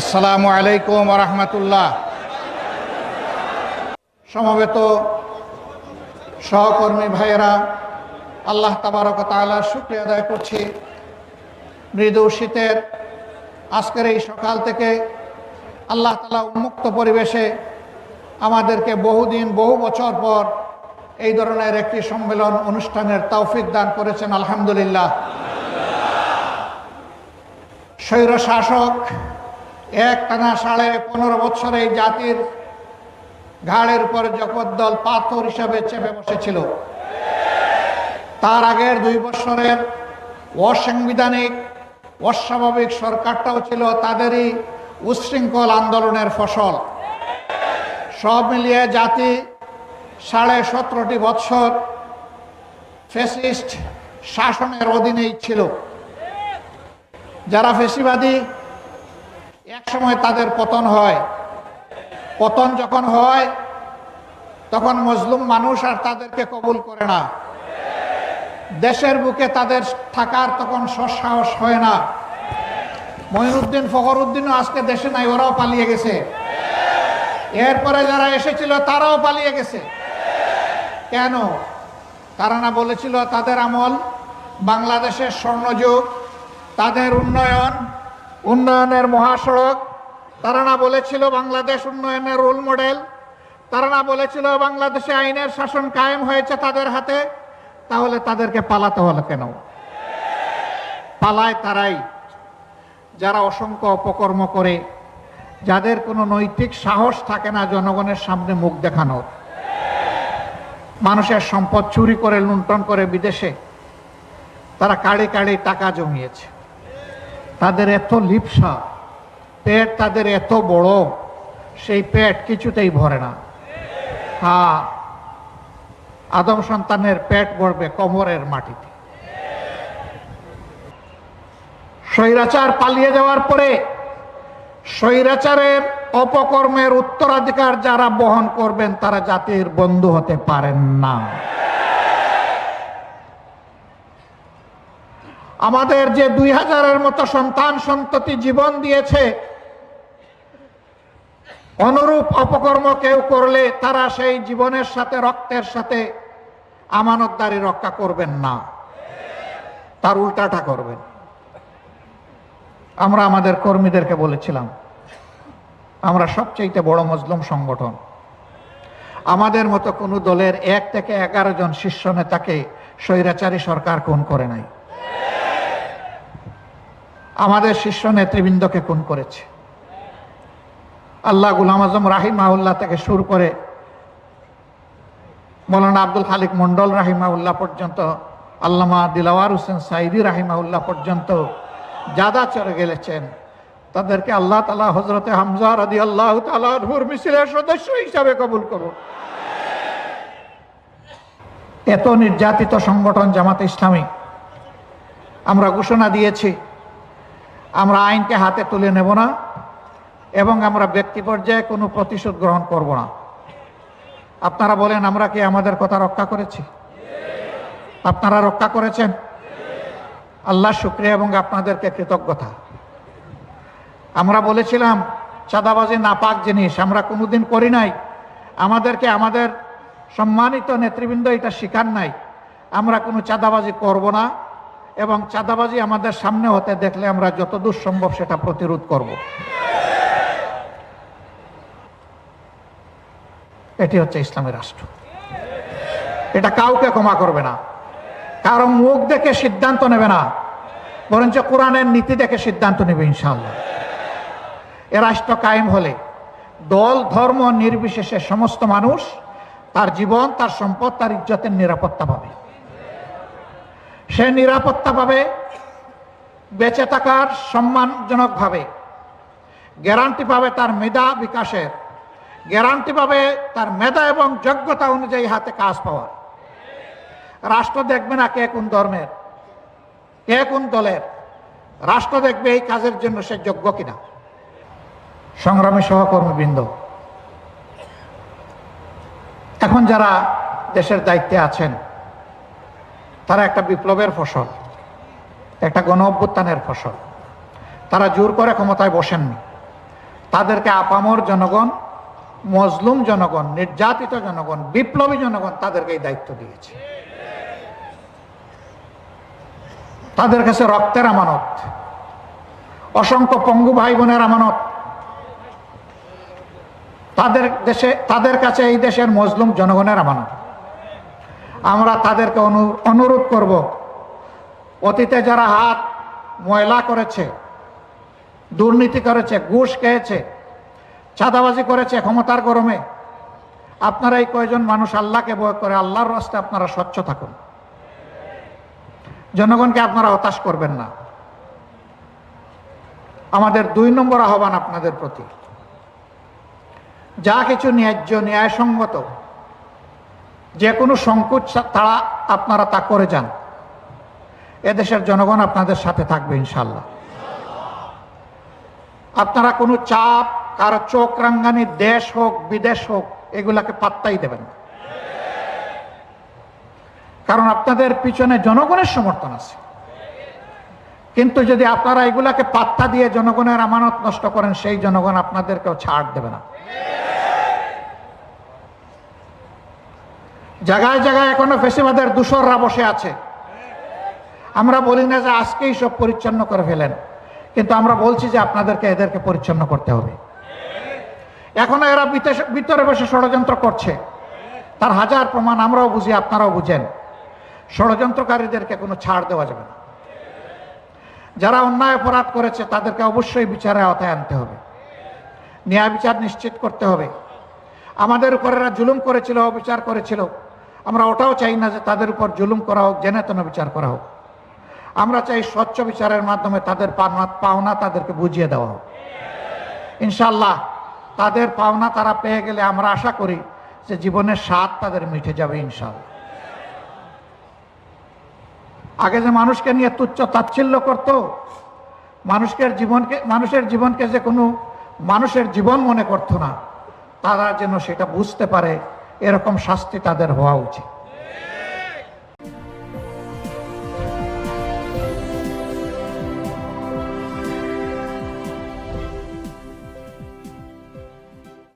আসসালামু আলাইকুম রহমতুল্লাহ সমবেত সহকর্মী ভাইয়েরা, আল্লাহ তাবারক তাআলা শুক্রিয়া আদায় করছি। মৃদু শীতের আজকের এই সকাল থেকে আল্লাহ তালা উন্মুক্ত পরিবেশে আমাদেরকে বহুদিন, বহু বছর পর এই ধরনের একটি সম্মেলন অনুষ্ঠানের তৌফিক দান করেছেন, আলহামদুলিল্লাহ। স্বৈর শাসক এক টানা সাড়ে পনেরো বছর এই জাতির ঘাড়ের উপর জগদ্দল পাথর হিসাবে চেপে বসেছিল। তার আগের দুই বছরের অসাংবিধানিক, অস্বাভাবিক সরকারটাও ছিল তাদেরই উচ্ছৃঙ্খল আন্দোলনের ফসল। সব মিলিয়ে জাতি সাড়ে সতেরোটি বৎসর ফেসিস্ট শাসনের অধীনেই ছিল। যারা ফেসিবাদী এক সময় তাদের পতন হয়। পতন যখন হয়, তখন মজলুম মানুষ আর তাদেরকে কবুল করে না। দেশের বুকে তাদের থাকার তখন সসাহস হয় না। মঈনুদ্দিন, ফখরুদ্দিনও আজকে দেশে নাই, ওরাও পালিয়ে গেছে। এরপরে যারা এসেছিল, তারাও পালিয়ে গেছে। কেন? তারা না বলেছিল, তাদের আমল বাংলাদেশের স্বর্ণযুগ, তাদের উন্নয়ন উন্নয়নের মহাসড়ক। তারা না বলেছিল বাংলাদেশ উন্নয়নের রোল মডেল। তারা না বলেছিল বাংলাদেশে আইনের শাসন কায়েম হয়েছে তাদের হাতে। তাহলে তাদেরকে পালাতে হলো কেন? পালায় তারাই। যারা অসংখ্য অপকর্ম করে, যাদের কোনো নৈতিক সাহস থাকে না জনগণের সামনে মুখ দেখানোর মানুষের সম্পদ চুরি করে লুণ্ঠন করে বিদেশে, তারা কাড়ে কাড়ে টাকা জমিয়েছে। তাদের এত লিপসা, পেট তাদের এত বড়, সেই পেট কিছুতেই ভরে না। হ্যাঁ আদম সন্তানের পেট ভরবে কোমরের মাটিতে। স্বৈরাচার পালিয়ে যাওয়ার পরে স্বৈরাচারের অপকর্মের উত্তরাধিকার যারা বহন করবেন, তারা জাতির বন্ধু হতে পারেন না। আমাদের যে দুই হাজারের মতো সন্তান সন্ততি জীবন দিয়েছে, অনুরূপ অপকর্ম কেউ করলে তারা সেই জীবনের সাথে, রক্তের সাথে আমানতদারি রক্ষা করবেন না। তার উল্টাটা করবেন। আমরা আমাদের কর্মীদেরকে বলেছিলাম, আমরা সবচেয়ে বড় মজলুম সংগঠন। আমাদের মতো কোনো দলের এক থেকে এগারো জন শীর্ষ নেতাকে স্বৈরাচারী সরকার খুন করে নাই। আমাদের শীর্ষ নেতৃবৃন্দকে খুন করেছে। আল্লাহ গুলাম আজম রাহিমাউল্লাহ থেকে শুরু করে মৌলানা আব্দুল খালিক মন্ডল রাহিমাউল্লাহ পর্যন্ত, আল্লামা দিলাওয়ার হোসেন সাইদি রাহিমাউল্লাহ পর্যন্ত যাদা চলে গেলেছেন, তাদেরকে আল্লাহ তালা হজরতে হামজা রাদি আল্লাহ তালাহুর মিছিলের সদস্য হিসাবে কবুল করুন। এত নির্যাতিত সংগঠন জামাতে ইসলামী, আমরা ঘোষণা দিয়েছি আমরা আইনকে হাতে তুলে নেব না এবং আমরা ব্যক্তি পর্যায়ে কোনো প্রতিশোধ গ্রহণ করব না। আপনারা বলেন, আমরা কি আমাদের কথা রক্ষা করেছি? আপনারা রক্ষা করেছেন? আল্লাহ শুক্রিয়া এবং আপনাদেরকে কৃতজ্ঞতা। আমরা বলেছিলাম, চাঁদাবাজি নাপাক জিনিস, আমরা কোনোদিন করি নাই। আমাদেরকে আমাদের সম্মানিত নেতৃবৃন্দ এটা শিকার নাই। আমরা কোনো চাঁদাবাজি করব না। এবং চাঁদাবাজি আমাদের সামনে হতে দেখলে আমরা যতদূর সম্ভব সেটা প্রতিরোধ করব। এটি হচ্ছে ইসলামী রাষ্ট্র। এটা কাউকে ক্ষমা করবে না। কারও মুখ দেখে সিদ্ধান্ত নেবে না। বরঞ্চ কোরআনের নীতি দেখে সিদ্ধান্ত নেবে ইনশাল্লাহ এ রাষ্ট্র কায়েম হলে দল, ধর্ম নির্বিশেষে সমস্ত মানুষ তার জীবন, তার সম্পদ, তার ইজ্জতের নিরাপত্তা পাবে। সে নিরাপত্তা পাবে, বেঁচে থাকার সম্মানজনকভাবে গ্যারান্টি পাবে তার মেধা বিকাশের। গ্যারান্টি পাবে তার মেধা এবং যোগ্যতা অনুযায়ী হাতে কাজ পাওয়ার। রাষ্ট্র দেখবে না কে কোন ধর্মের, কে কোন দলের। রাষ্ট্র দেখবে এই কাজের জন্য সে যোগ্য কিনা। সংগ্রামী সহকর্মীবৃন্দ, এখন যারা দেশের দায়িত্বে আছেন তারা একটা বিপ্লবের ফসল, একটা গণ অভ্যুত্থানের ফসল। তারা জোর করে ক্ষমতায় বসেননি। তাদেরকে আপামর জনগণ, মজলুম জনগণ, নির্যাতিত জনগণ, বিপ্লবী জনগণ তাদেরকে এই দায়িত্ব দিয়েছে। তাদের কাছে রক্তের আমানত, অসংখ্য পঙ্গু ভাই বোনের আমানত। তাদের দেশে, তাদের কাছে এই দেশের মজলুম জনগণের আমানত। আমরা তাদেরকে অনু- অনুরোধ করব। অতীতে যারা হাত ময়লা করেছে, দুর্নীতি করেছে, ঘুষ খেয়েছে, চাঁদাবাজি করেছে ক্ষমতার গরমে, আপনারা এই কয়জন মানুষ আল্লাহকে বয় করে, আল্লাহর রাস্তায় আপনারা স্বচ্ছ থাকুন। জনগণকে আপনারা হতাশ করবেন না। আমাদের দুই নম্বর আহ্বান আপনাদের প্রতি। যা কিছু ন্যায্য, ন্যায়সঙ্গত যে কোনো সংকোচ তারা আপনারা তা করে যান। এদেশের জনগণ আপনাদের সাথে থাকবে ইনশাল্লাহ আপনারা কোনো চাপ, কারও চোখ রাঙ্গানি দেশ হোক, বিদেশ হোক, এগুলাকে পাত্তাই দেবেন না। কারণ আপনাদের পিছনে জনগণের সমর্থন আছে। কিন্তু যদি আপনারা এগুলাকে পাত্তা দিয়ে জনগণের আমানত নষ্ট করেন, সেই জনগণ আপনাদেরকেও ছাড় দেবে না। জায়গায় জায়গায় এখনও ফেসিবাদের দূষররা বসে আছে। আমরা বলি না যে আজকেই সব পরিচ্ছন্ন করে ফেলেন, কিন্তু আমরা বলছি যে আপনাদেরকে, এদেরকে পরিচ্ছন্ন করতে হবে। এখনও এরা ভিতরে বসে ষড়যন্ত্র করছে। তার হাজার প্রমাণ আমরাও বুঝি, আপনারাও বুঝেন। ষড়যন্ত্রকারীদেরকে কোনো ছাড় দেওয়া যাবে না। যারা অন্যায় অপরাধ করেছে, তাদেরকে অবশ্যই বিচারে আওতায় আনতে হবে। ন্যায় বিচার নিশ্চিত করতে হবে। আমাদের উপর এরা জুলুম করেছিল, অবিচার করেছিল। আমরা ওটাও চাই না যে তাদের উপর জুলুম করা হোক জেনে তেন বিচার করা হোক। আমরা চাই স্বচ্ছ বিচারের মাধ্যমে তাদের পাওনা তাদেরকে বুঝিয়ে দেওয়া হোক। ইনশাল্লাহ তাদের পাওনা তারা পেয়ে গেলে আমরা আশা করি যে জীবনের স্বাদ তাদের মিঠে যাবে ইনশাল্লাহ আগে যে মানুষকে নিয়ে তুচ্ছ তাচ্ছিল্য করত, মানুষকে জীবনকে মানুষের জীবনকে যে কোনো মানুষের জীবন মনে করতো না, তারা যেন সেটা বুঝতে পারে এরকম শাস্তি তাদের হওয়া উচিত।